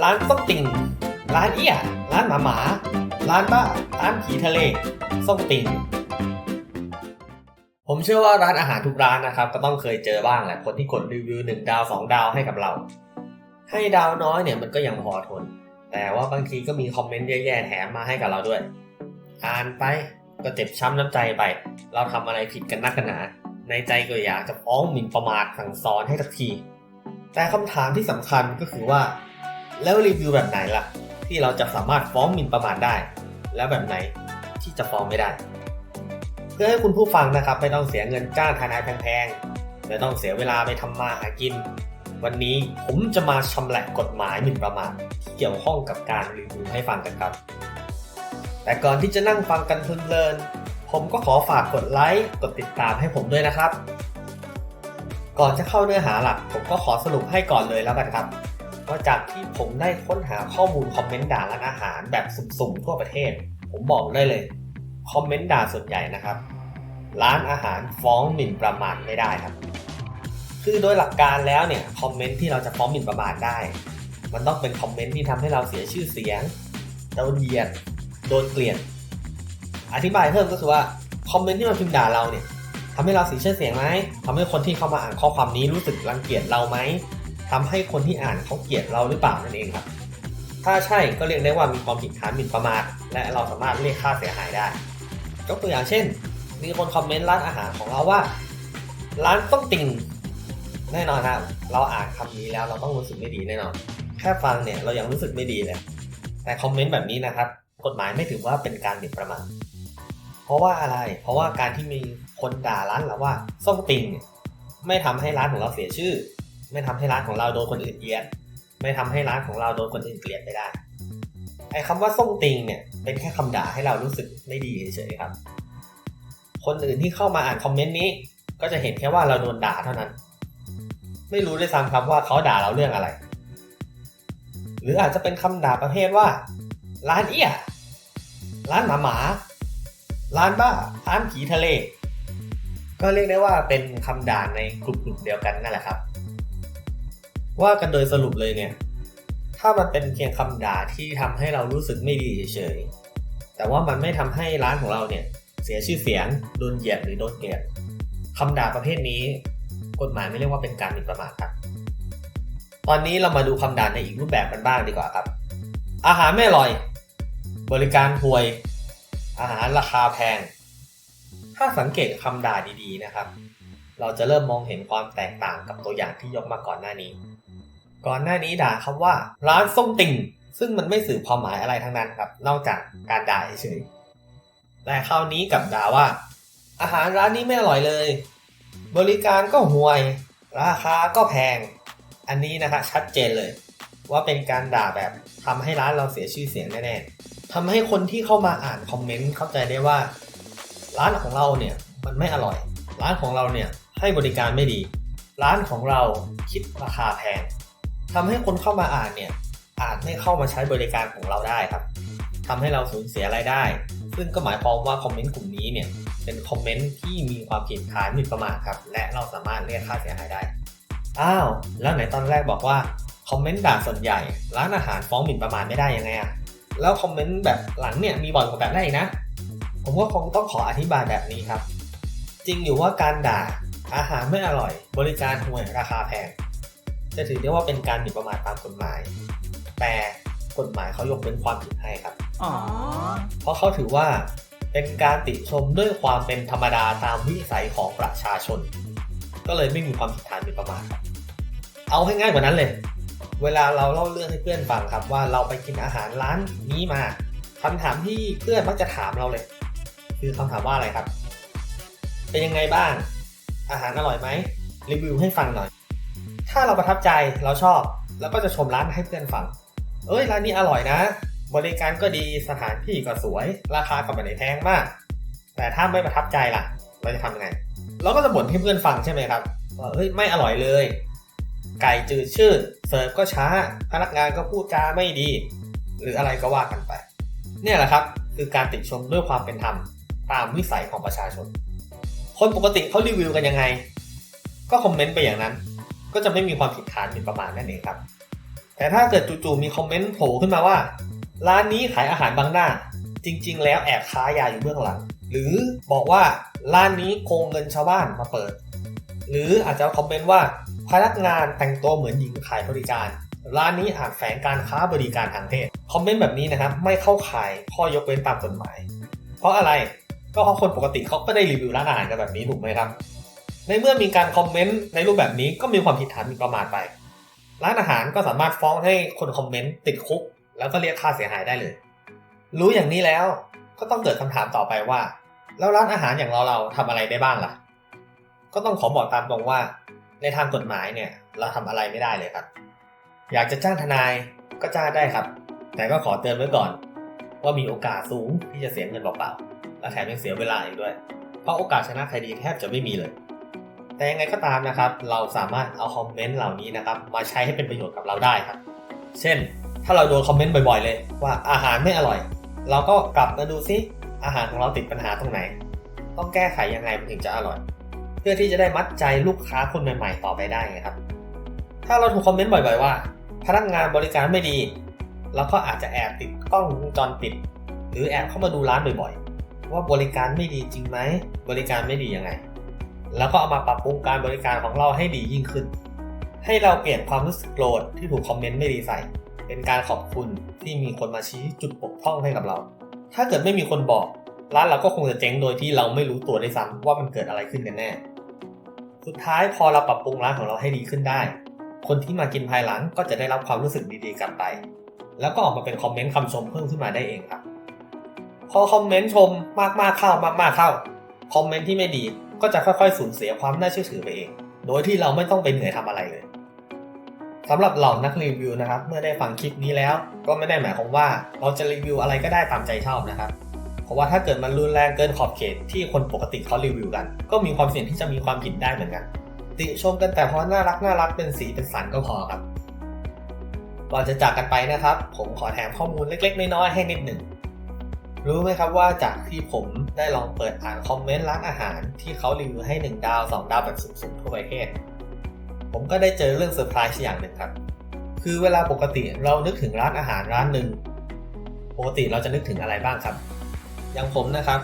ร้านส้มติ่งร้านเอี้ย ร้านหมาหมา ร้านบ้า ร้านผีทะเล ส้มติ่งผมเชื่อว่าร้านอาหารทุกร้านนะครับ ก็ต้องเคยเจอบ้างแหละคนที่กดรีวิวหนึ่งดาวสองดาวให้กับเรา ให้ดาวน้อยเนี่ยมันก็ยังพอทน แต่ว่าบางทีก็มีคอมเมนต์แย่ๆแถมมาให้กับเราด้วย อ่านไปก็เจ็บช้ำน้ำใจไป เราทำอะไรผิดกันนักกันหนา ในใจก็อยากจะฟ้องหมิ่นประมาทสั่งสอนให้สักที แต่คำถามที่สำคัญก็คือว่า แล้วรีวิวแบบไหนล่ะ ที่เราจะสามารถฟ้องหมิ่นประมาทได้ แล้วแบบไหนที่จะฟ้องไม่ได้ เพื่อให้คุณผู้ฟังนะครับ ไม่ต้องเสียเงินจ้างทนายแพงๆไม่ต้องเสียเวลาไปทำมาหากิน วันนี้ผมจะมาชำแหละกฎหมายหมิ่นประมาทที่เกี่ยวข้องกับการรีวิวให้ฟังกันครับ แต่ก่อนที่จะนั่งฟังกันเพลินผมก็ขอฝากกดไลค์กดติดตามให้ผมด้วยนะครับ ก่อนจะเข้าเนื้อหาหลัก ผมก็ขอสรุปให้ก่อนเลยแล้วกันครับ ว่าจากที่ผมได้ค้นหาข้อมูลคอมเมนต์ด่าร้านอาหารแบบสุ่มๆทั่วประเทศ ผมบอกได้เลย คอมเมนต์ด่าส่วนใหญ่นะครับ ร้านอาหารฟ้องหมิ่นประมาทไม่ได้ครับ คือโดยหลักการแล้วเนี่ยคอมเมนต์ที่เราจะฟ้องหมิ่นประมาทได้ มันต้องเป็นคอมเมนต์ที่ทำให้เราเสียชื่อเสียงโดนเหยียดโดนเกลียด อธิบายเพิ่มก็คือว่าคอมเมนต์ที่มันพิมพ์ด่าเราเนี่ยทำให้เราเสียชื่อเสียงไหมทำให้คนที่เข้ามาอ่านข้อความนี้รู้สึกรังเกียจเราไหม ทำให้คนที่อ่านเขาเกลียดเราหรือเปล่านั่นเองครับ ถ้าใช่ก็เรียกได้ว่ามีความผิดฐานหมิ่นประมาทและเราสามารถเรียกค่าเสียหายได้ยกตัวอย่างเช่น มีคนคอมเมนต์ร้านอาหารของเราว่า ร้านต้องติ่งแน่นอนครับเราอ่านคำนี้แล้วเราต้องรู้สึกไม่ดีแน่นอน แค่ฟังเนี่ยเรายังรู้สึกไม่ดีเลย แต่คอมเมนต์แบบนี้นะครับ กฎหมายไม่ถือว่าเป็นการหมิ่นประมาทเพราะว่าอะไร เพราะว่าการที่มีคนด่าร้านเราว่าส้มติ่งไม่ทำให้ร้านของเราเสียชื่อ ไม่ทำให้ร้านของเราโดนคนอื่นเยียด ไม่ทำให้ร้านของเราโดนคนอื่นเกลียดไปได้ ไอ้คำว่าส้มติ่งเนี่ยเป็นแค่คำด่าให้เรารู้สึกไม่ดีเฉยๆครับ คนอื่นที่เข้ามาอ่านคอมเมนต์นี้ ก็จะเห็นแค่ว่าเราโดนด่าเท่านั้น ไม่รู้ด้วยซ้ำครับว่าเขาด่าเราเรื่องอะไร หรืออาจจะเป็นคำด่าประเภทว่า ร้านเอี้ย ร้านหมาหมา ร้านบ้า ร้านผีทะเล ก็เรียกได้ว่าเป็นคำด่าในกลุ่มกลุ่มเดียวกันนั่นแหละครับ ว่ากันโดยสรุปเลยเนี่ย ถ้ามันเป็นเพียงคำด่าที่ทำให้เรารู้สึกไม่ดีเฉยๆ แต่ว่ามันไม่ทำให้ร้านของเราเนี่ยเสียชื่อเสียงโดนเหยียดหรือโดนเกลียดคำด่าประเภทนี้ กฎหมายไม่เรียกว่าเป็นการหมิ่นประมาทครับ ตอนนี้เรามาดูคำด่าในอีกรูปแบบกันบ้างดีกว่าครับ อาหารไม่อร่อย บริการห่วย อาหารราคาแพง ถ้าสังเกตคำด่าดีๆนะครับ เราจะเริ่มมองเห็นความแตกต่างกับตัวอย่างที่ยกมาก่อนหน้านี้ ก่อนหน้านี้ด่าคำว่า ร้านส้มติ่ง ซึ่งมันไม่สื่อความหมายอะไรทั้งนั้นครับ นอกจากการด่าเฉยแต่คราวนี้กลับด่าว่า อาหารร้านนี้ไม่อร่อยเลย บริการก็ห่วย ราคาก็แพง อันนี้นะคะชัดเจนเลย ว่าเป็นการด่าแบบทำให้ร้านเราเสียชื่อเสียงแน่ๆทำให้คนที่เข้ามาอ่านคอมเมนต์เข้าใจได้ว่า ร้านของเราเนี่ยมันไม่อร่อย ร้านของเราเนี่ยให้บริการไม่ดี ร้านของเราคิดราคาแพง ทำให้คนเข้ามาอ่านเนี่ยอาจไม่เข้ามาใช้บริการของเราได้ครับทำให้เราสูญเสียรายได้ ซึ่งก็หมายความว่าคอมเมนต์กลุ่มนี้เนี่ยเป็นคอมเมนต์ที่มีความผิดฐานหมิ่นประมาทครับ และเราสามารถเรียกค่าเสียหายได้ อ้าว แล้วไหนตอนแรกบอกว่าคอมเมนต์ด่าส่วนใหญ่ ร้านอาหารฟ้องหมิ่นประมาทไม่ได้ยังไงอะแล้วคอมเมนต์แบบหลังเนี่ยมีบ่อยกว่าแบบแรกอีกนะ ผมก็คงต้องขออธิบายแบบนี้ครับ จริงอยู่ว่าการด่าอาหารไม่อร่อย บริการห่วยราคาแพง จะถือได้ว่าเป็นการหมิ่นประมาทตามกฎหมาย แต่กฎหมายเขายกเป็นความผิดให้ครับ อ๋อ เพราะเขาถือว่าเป็นการติชมด้วยความเป็นธรรมดาตามวิสัยของประชาชน ก็เลยไม่มีความผิดฐานหมิ่นประมาทครับเอาให้ง่ายกว่านั้นเลย เวลาเราเล่าเรื่องให้เพื่อนฟังครับ ว่าเราไปกินอาหารร้านนี้มาคำถามที่เพื่อนมักจะถามเราเลย คือคำถามว่าอะไรครับ เป็นยังไงบ้าง อาหารอร่อยไหมรีวิวให้ฟังหน่อย ถ้าเราประทับใจเราชอบเราก็จะชมร้านให้เพื่อนฟัง เอ้ยร้านนี้อร่อยนะ บริการก็ดีสถานที่ก็สวย ราคาก็ไม่ได้แพงมาก แต่ถ้าไม่ประทับใจล่ะ เราจะทำยังไง เราก็จะบ่นให้เพื่อนฟังใช่ไหมครับว่าเฮ้ยไม่อร่อยเลย ไก่จืดชืดเสิร์ฟก็ช้า พนักงานก็พูดจาไม่ดี หรืออะไรก็ว่ากันไป เนี่ยแหละครับคือการติชมด้วยความเป็นธรรมตามวิสัยของประชาชน คนปกติเขารีวิวกันยังไง ก็คอมเมนต์ไปอย่างนั้น ก็จะไม่มีความผิดฐานหมิ่นประมาทนั่นเองครับ แต่ถ้าเกิดจู่ๆมีคอมเมนต์โผล่ขึ้นมาว่า ร้านนี้ขายอาหารบางหน้า จริง ๆ แล้วแอบค้ายาอยู่เบื้องหลัง หรือบอกว่าร้านนี้โกงเงินชาวบ้านมาเปิด หรืออาจจะคอมเมนต์ว่าพนักงานแต่งตัวเหมือนหญิงขายบริการ ร้านนี้อาจแฝงการค้าบริการทางเพศคอมเมนต์แบบนี้นะครับไม่เข้าข่ายข้อยกเว้นตามกฎหมาย เพราะอะไรก็เพราะคนปกติเขาก็ได้รีวิวร้านอาหารกันแบบนี้ถูกไหมครับ ในเมื่อมีการคอมเมนต์ในรูปแบบนี้ก็มีความผิดฐานหมิ่นประมาทไป ร้านอาหารก็สามารถฟ้องให้คนคอมเมนต์ติดคุก แล้วก็เรียกค่าเสียหายได้เลย รู้อย่างนี้แล้วก็ต้องเกิดคำถามต่อไปว่า แล้วร้านอาหารอย่างเราเราทำอะไรได้บ้างล่ะ ก็ต้องขอบอกตามตรงว่า ในทางกฎหมายเนี่ยเราทำอะไรไม่ได้เลยครับ อยากจะจ้างทนายก็จ้างได้ครับ แต่ก็ขอเตือนไว้ก่อน ว่ามีโอกาสสูงที่จะเสียเงินเปล่าๆและแถมยังเสียเวลาอีกด้วย เพราะโอกาสชนะคดีแทบจะไม่มีเลย แต่ยังไงก็ตามนะครับ เราสามารถเอาคอมเมนต์เหล่านี้นะครับมาใช้ให้เป็นประโยชน์กับเราได้ครับ เช่น ถ้าเราโดนคอมเมนต์บ่อยๆ เลยว่าอาหารไม่อร่อย เราก็กลับมาดูซิอาหารของเราติดปัญหาตรงไหน ต้องแก้ไขยังไงมันถึงจะอร่อย เพื่อที่จะได้มัดใจลูกค้าคนใหม่ ๆ ต่อไปได้ครับ ถ้าเราถูกคอมเมนต์บ่อยๆว่า พนักงานบริการไม่ดีเราก็อาจจะแอบติดกล้องวงจรปิด หรือแอบเข้ามาดูร้านบ่อยๆ ว่าบริการไม่ดีจริงไหม บริการไม่ดียังไง แล้วก็เอามาปรับปรุงการบริการของเราให้ดียิ่งขึ้น ให้เราเปลี่ยนความรู้สึกโกรธที่ถูกคอมเมนต์ไม่ดีใส่เป็นการขอบคุณที่มีคนมาชี้จุดบกพร่องให้กับเรา ถ้าเกิดไม่มีคนบอกร้านเราก็คงจะเจ๊งโดยที่เราไม่รู้ตัวได้ซ้ำว่ามันเกิดอะไรขึ้นกันแน่ สุดท้ายพอเราปรับปรุงร้านของเราให้ดีขึ้นได้ คนที่มากินภายหลังก็จะได้รับความรู้สึกดีๆกลับไป แล้วก็ออกมาเป็นคอมเมนต์คำชมเพิ่มขึ้นมาได้เองครับ พอคอมเมนต์ชมมากๆเข้ามากๆเข้า คอมเมนต์ที่ไม่ดี ก็จะค่อยๆสูญเสียความน่าเชื่อถือไปเอง โดยที่เราไม่ต้องไปเหนื่อยทำอะไรเลยสำหรับเหล่านักรีวิวนะครับ เมื่อได้ฟังคลิปนี้แล้ว ก็ไม่ได้หมายความว่าเราจะรีวิวอะไรก็ได้ตามใจชอบนะครับ เพราะว่าถ้าเกิดมันรุนแรงเกินขอบเขตที่คนปกติเขารีวิวกัน ก็มีความเสี่ยงที่จะมีความผิดได้เหมือนกัน ติชมกันแต่เพราะน่ารักน่ารักเป็นสีเป็นสันก็พอครับก่อนจะจากกันไปนะครับ ผมขอแถมข้อมูลเล็ก ๆ น้อยๆให้นิดหนึ่ง รู้ไหมครับว่าจากที่ผมได้ลองเปิดอ่านคอมเมนต์ร้านอาหารที่เขารีวิวให้ 1 ดาว 2 ดาวแบบสูงๆทั่วประเทศ ผมก็ได้เจอเรื่องเซอร์ไพรส์อย่างหนึ่งครับ คือเวลาปกติเรานึกถึงร้านอาหารร้านหนึ่งปกติเราจะนึกถึงอะไรบ้างครับ อย่างผมนะครับ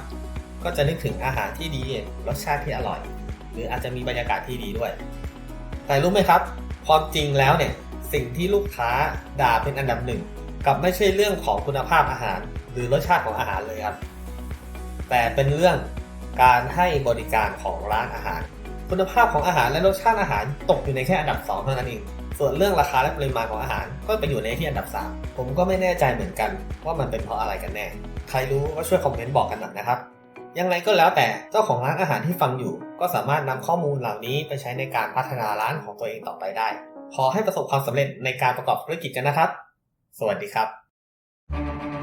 ก็จะนึกถึงอาหารที่ดีรสชาติที่อร่อย หรืออาจจะมีบรรยากาศที่ดีด้วย แต่รู้ไหมครับ ความจริงแล้วเนี่ยสิ่งที่ลูกค้าด่าเป็นอันดับหนึ่ง กลับไม่ใช่เรื่องของคุณภาพอาหาร หรือรสชาติของอาหารเลยครับ แต่เป็นเรื่องการให้บริการของร้านอาหาร คุณภาพของอาหารและรสชาติอาหารตกอยู่ในแค่อันดับ 2 เท่านั้นเองส่วนเรื่องราคาและปริมาณของอาหารก็ไปอยู่ในที่อันดับ 3 ผมก็ไม่แน่ใจเหมือนกัน ว่ามันเป็นเพราะอะไรกันแน่ ใครรู้ก็ช่วยคอมเมนต์บอกกันหน่อยนะครับยังไงก็แล้วแต่เจ้าของร้านอาหารที่ฟังอยู่ ก็สามารถนำข้อมูลเหล่านี้ไปใช้ในการพัฒนาร้านของตัวเองต่อไปได้ ขอให้ประสบความสำเร็จในการประกอบธุรกิจกันนะครับ สวัสดีครับ